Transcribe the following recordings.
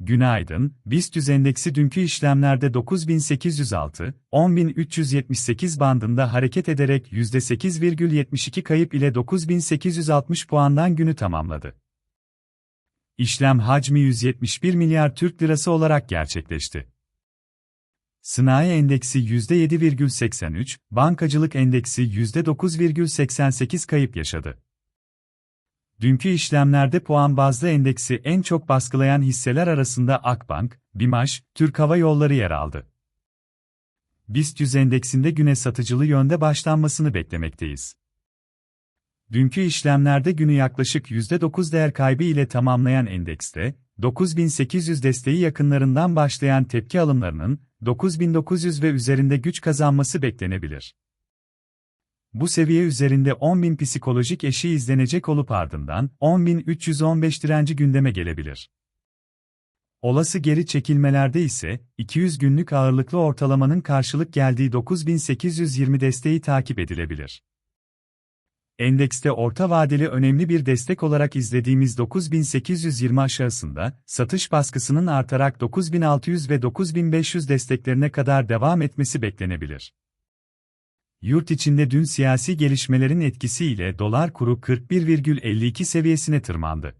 Günaydın, BIST endeksi dünkü işlemlerde 9806, 10378 bandında hareket ederek %8,72 kayıp ile 9860 puandan günü tamamladı. İşlem hacmi 171 milyar Türk lirası olarak gerçekleşti. Sanayi endeksi %7,83, bankacılık endeksi %9,88 kayıp yaşadı. Dünkü işlemlerde puan bazlı endeksi en çok baskılayan hisseler arasında Akbank, BİMAŞ, Türk Hava Yolları yer aldı. BIST 100 endeksinde güne satıcılı yönde başlanmasını beklemekteyiz. Dünkü işlemlerde günü yaklaşık %9 değer kaybı ile tamamlayan endekste, 9800 desteği yakınlarından başlayan tepki alımlarının 9900 ve üzerinde güç kazanması beklenebilir. Bu seviye üzerinde 10.000 psikolojik eşiği izlenecek olup ardından 10.315 direnci gündeme gelebilir. Olası geri çekilmelerde ise 200 günlük ağırlıklı ortalamanın karşılık geldiği 9820 desteği takip edilebilir. Endekste orta vadeli önemli bir destek olarak izlediğimiz 9820 aşağısında, satış baskısının artarak 9600 ve 9500 desteklerine kadar devam etmesi beklenebilir. Yurt içinde dün siyasi gelişmelerin etkisiyle dolar kuru 41,52 seviyesine tırmandı.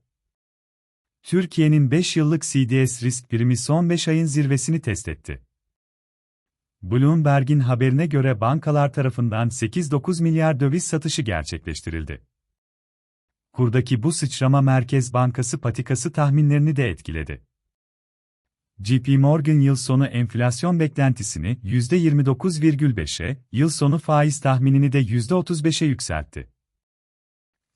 Türkiye'nin 5 yıllık CDS risk primi son 5 ayın zirvesini test etti. Bloomberg'in haberine göre bankalar tarafından 8-9 milyar döviz satışı gerçekleştirildi. Kurdaki bu sıçrama Merkez Bankası patikası tahminlerini de etkiledi. JP Morgan yıl sonu enflasyon beklentisini %29,5'e, yıl sonu faiz tahminini de %35'e yükseltti.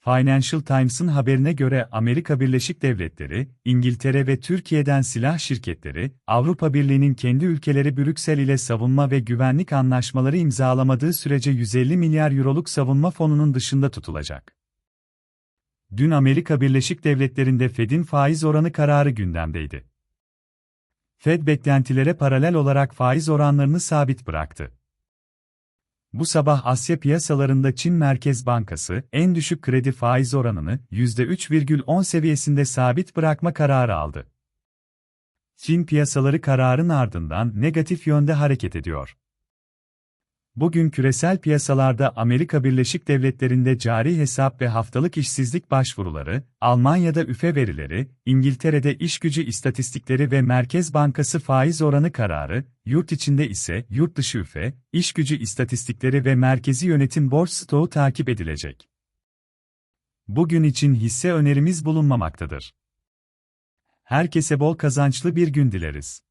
Financial Times'ın haberine göre Amerika Birleşik Devletleri, İngiltere ve Türkiye'den silah şirketleri, Avrupa Birliği'nin kendi ülkeleri Brüksel ile savunma ve güvenlik anlaşmaları imzalamadığı sürece 150 milyar euroluk savunma fonunun dışında tutulacak. Dün Amerika Birleşik Devletleri'nde Fed'in faiz oranı kararı gündemdeydi. Fed beklentilere paralel olarak faiz oranlarını sabit bıraktı. Bu sabah Asya piyasalarında Çin Merkez Bankası en düşük kredi faiz oranını %3,10 seviyesinde sabit bırakma kararı aldı. Çin piyasaları kararın ardından negatif yönde hareket ediyor. Bugün küresel piyasalarda Amerika Birleşik Devletleri'nde cari hesap ve haftalık işsizlik başvuruları, Almanya'da üfe verileri, İngiltere'de iş gücü istatistikleri ve Merkez Bankası faiz oranı kararı, yurt içinde ise yurt dışı üfe, iş gücü istatistikleri ve merkezi yönetim borç stoğu takip edilecek. Bugün için hisse önerimiz bulunmamaktadır. Herkese bol kazançlı bir gün dileriz.